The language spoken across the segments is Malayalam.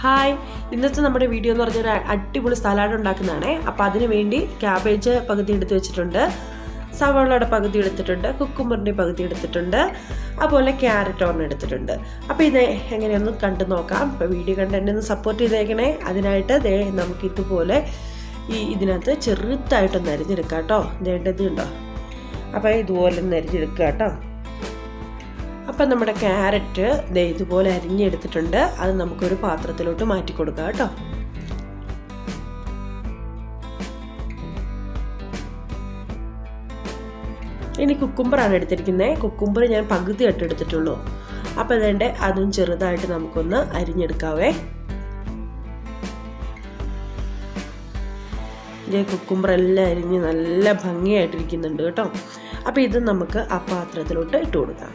ഹായ്. ഇന്നത്തെ നമ്മുടെ വീഡിയോ എന്ന് പറഞ്ഞാൽ ഒരു അടിപൊളി സലാഡ് ഉണ്ടാക്കുന്നതാണേ. അപ്പോൾ അതിന് വേണ്ടി ക്യാബേജ് പകുതി എടുത്ത് വെച്ചിട്ടുണ്ട്. സവാളയുടെ പകുതി എടുത്തിട്ടുണ്ട്. കുക്കുമ്പറിന്റെ പകുതി എടുത്തിട്ടുണ്ട്. അതുപോലെ ക്യാരറ്റ് ഒന്ന് എടുത്തിട്ടുണ്ട്. അപ്പോൾ ഇത് എങ്ങനെയൊന്ന് കണ്ടു നോക്കാം. ഇപ്പോൾ വീഡിയോ കണ്ട് എന്നെ ഒന്ന് സപ്പോർട്ട് ചെയ്തേക്കണേ. അതിനായിട്ട് ദേ നമുക്ക് ഇതുപോലെ ഈ ഇതിനകത്ത് ചെറുതായിട്ടൊന്ന് അരിഞ്ഞെടുക്കാം കേട്ടോ. വേണ്ടത് ഉണ്ടോ അപ്പോൾ ഇതുപോലെ ഒന്ന് അരിഞ്ഞെടുക്കുക കേട്ടോ. അപ്പം നമ്മുടെ ക്യാരറ്റ് ദേ ഇതുപോലെ അരിഞ്ഞെടുത്തിട്ടുണ്ട്. അത് നമുക്കൊരു പാത്രത്തിലോട്ട് മാറ്റി കൊടുക്കാം കേട്ടോ. ഇനി കുക്കുംബറാണ് എടുത്തിരിക്കുന്നത് കുക്കുംബർ ഞാൻ പകുതി ആയിട്ട് എടുത്തിട്ടുള്ളൂ. അപ്പോൾ അതേണ്ട അതും ചെറുതായിട്ട് നമുക്കൊന്ന് അരിഞ്ഞെടുക്കാവേ. ഇതേ കുക്കുംബർ എല്ലാം അരിഞ്ഞ് നല്ല ഭംഗിയായിട്ടിരിക്കുന്നുണ്ട് കേട്ടോ. അപ്പോൾ ഇത് നമുക്ക് ആ പാത്രത്തിലോട്ട് ഇട്ട് കൊടുക്കാം.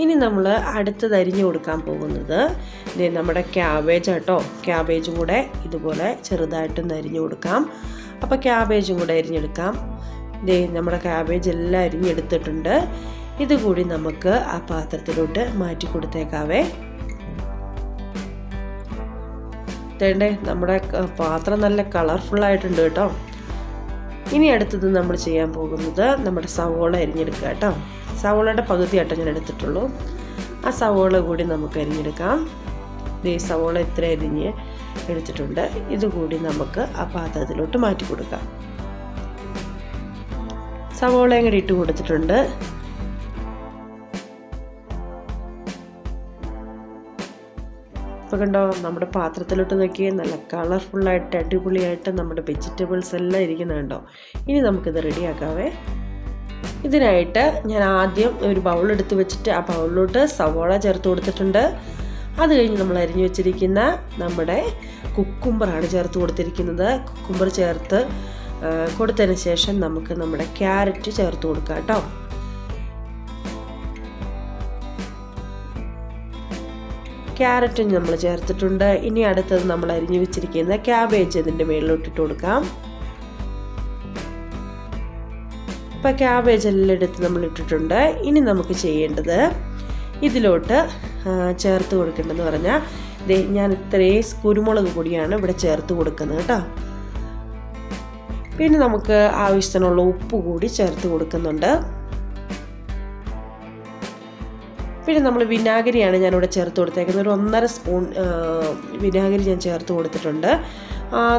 ഇനി നമ്മൾ അടുത്തത് അരിഞ്ഞു കൊടുക്കാൻ പോകുന്നത് നമ്മുടെ ക്യാബേജ് കേട്ടോ ക്യാബേജും കൂടെ ഇതുപോലെ ചെറുതായിട്ടൊന്ന് അരിഞ്ഞു കൊടുക്കാം. അപ്പോൾ ക്യാബേജും കൂടെ അരിഞ്ഞെടുക്കാം. ദേ നമ്മുടെ ക്യാബേജ് എല്ലാം അരിഞ്ഞെടുത്തിട്ടുണ്ട്. ഇതുകൂടി നമുക്ക് ആ പാത്രത്തിലോട്ട് മാറ്റി കൊടുത്തേക്കാവേ. തേണ്ടേ നമ്മുടെ പാത്രം നല്ല കളർഫുള്ളായിട്ടുണ്ട് കേട്ടോ. ഇനി അടുത്തത് നമ്മൾ ചെയ്യാൻ പോകുന്നത് നമ്മുടെ സവോള അരിഞ്ഞെടുക്കുക കേട്ടോ. സവോളയുടെ പകുതിയായിട്ട് ഞാൻ എടുത്തിട്ടുള്ളൂ. ആ സവോള കൂടി നമുക്ക് അരിഞ്ഞെടുക്കാം. ഈ സവോള ഇത്ര അരിഞ്ഞ് എടുത്തിട്ടുണ്ട്. ഇതുകൂടി നമുക്ക് ആ പാത്രത്തിലോട്ട് മാറ്റി കൊടുക്കാം. സവോള കൂടി ഇട്ട് കൊടുത്തിട്ടുണ്ട്. ഇപ്പോൾ കണ്ടോ നമ്മുടെ പാത്രത്തിലോട്ട് നോക്കി നല്ല കളർഫുള്ളായിട്ട് അടിപൊളിയായിട്ട് നമ്മുടെ വെജിറ്റബിൾസ് എല്ലാം ഇരിക്കുന്നുണ്ടോ ഇനി നമുക്കിത് റെഡിയാക്കാവേ ഇതിനായിട്ട് ഞാൻ ആദ്യം ഒരു ബൗൾ എടുത്ത് വെച്ചിട്ട് ആ ബൗളിലോട്ട് സവോള ചേർത്ത് കൊടുത്തിട്ടുണ്ട്. അത് കഴിഞ്ഞ് നമ്മൾ അരിഞ്ഞു വെച്ചിരിക്കുന്ന നമ്മുടെ കുക്കുംബറാണ് ചേർത്ത് കൊടുത്തിരിക്കുന്നത്. കുക്കുംബർ ചേർത്ത് കൊടുത്തതിന് ശേഷം നമുക്ക് നമ്മുടെ ക്യാരറ്റ് ചേർത്ത് കൊടുക്കാം കേട്ടോ. ക്യാരറ്റും നമ്മൾ ചേർത്തിട്ടുണ്ട്. ഇനി അടുത്തത് നമ്മൾ അരിഞ്ഞു വെച്ചിരിക്കുന്ന ക്യാബേജ് ഇതിന്റെ മേളിലോട്ടിട്ട് കൊടുക്കാം. ഇപ്പോൾ ക്യാബേജ് എല്ലാം എടുത്ത് നമ്മൾ ഇട്ടിട്ടുണ്ട്. ഇനി നമുക്ക് ചെയ്യേണ്ടത് ഇതിലോട്ട് ചേർത്ത് കൊടുക്കേണ്ടതെന്ന് പറഞ്ഞാൽ ദേ ഞാൻ ഇത്രയും കുരുമുളക് പൊടിയാണ് ഇവിടെ ചേർത്ത് കൊടുക്കുന്നത് കേട്ടോ. പിന്നെ നമുക്ക് ആവശ്യത്തിനുള്ള ഉപ്പ് കൂടി ചേർത്ത് കൊടുക്കുന്നുണ്ട്. പിന്നെ നമ്മൾ വിനാഗിരിയാണ് ഞാനിവിടെ ചേർത്ത് കൊടുത്തേക്കുന്നത്. ഒരു ഒന്നര സ്പൂൺ വിനാഗിരി ഞാൻ ചേർത്ത് കൊടുത്തിട്ടുണ്ട്.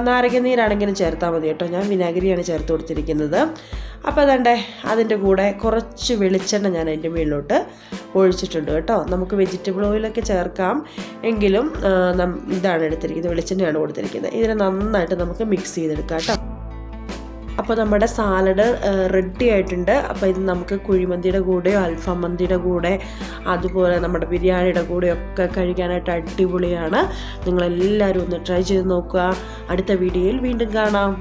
നാരങ്ങ നീരാണെങ്കിലും ചേർത്താൽ മതി കേട്ടോ. ഞാൻ വിനാഗിരിയാണ് ചേർത്ത് കൊടുത്തിരിക്കുന്നത്. അപ്പോൾ അതണ്ടേ അതിന്റെ കൂടെ കുറച്ച് വെളിച്ചെണ്ണ ഞാൻ അതിന്റെ മുകളിലോട്ട് ഒഴിച്ചിട്ടുണ്ട് കേട്ടോ. നമുക്ക് വെജിറ്റബിൾ ഓയിലൊക്കെ ചേർക്കാം. എങ്കിലും ഇതാണ് എടുത്തിരിക്കുന്നത് വെളിച്ചെണ്ണയാണ് കൊടുത്തിരിക്കുന്നത്. ഇതിനെ നന്നായിട്ട് നമുക്ക് മിക്സ് ചെയ്തെടുക്കാം കേട്ടോ. അപ്പോൾ നമ്മുടെ സാലഡ് റെഡി ആയിട്ടുണ്ട്. അപ്പോൾ ഇത് നമുക്ക് കുഴിമന്തിയുടെ കൂടെയോ അൽഫാം മന്തിയുടെ കൂടെ അതുപോലെ നമ്മുടെ ബിരിയാണിയുടെ കൂടെയൊക്കെ കഴിക്കാനായിട്ട് അടിപൊളിയാണ്. നിങ്ങളെല്ലാവരും ഒന്ന് ട്രൈ ചെയ്ത് നോക്കുക. അടുത്ത വീഡിയോയിൽ വീണ്ടും കാണാം.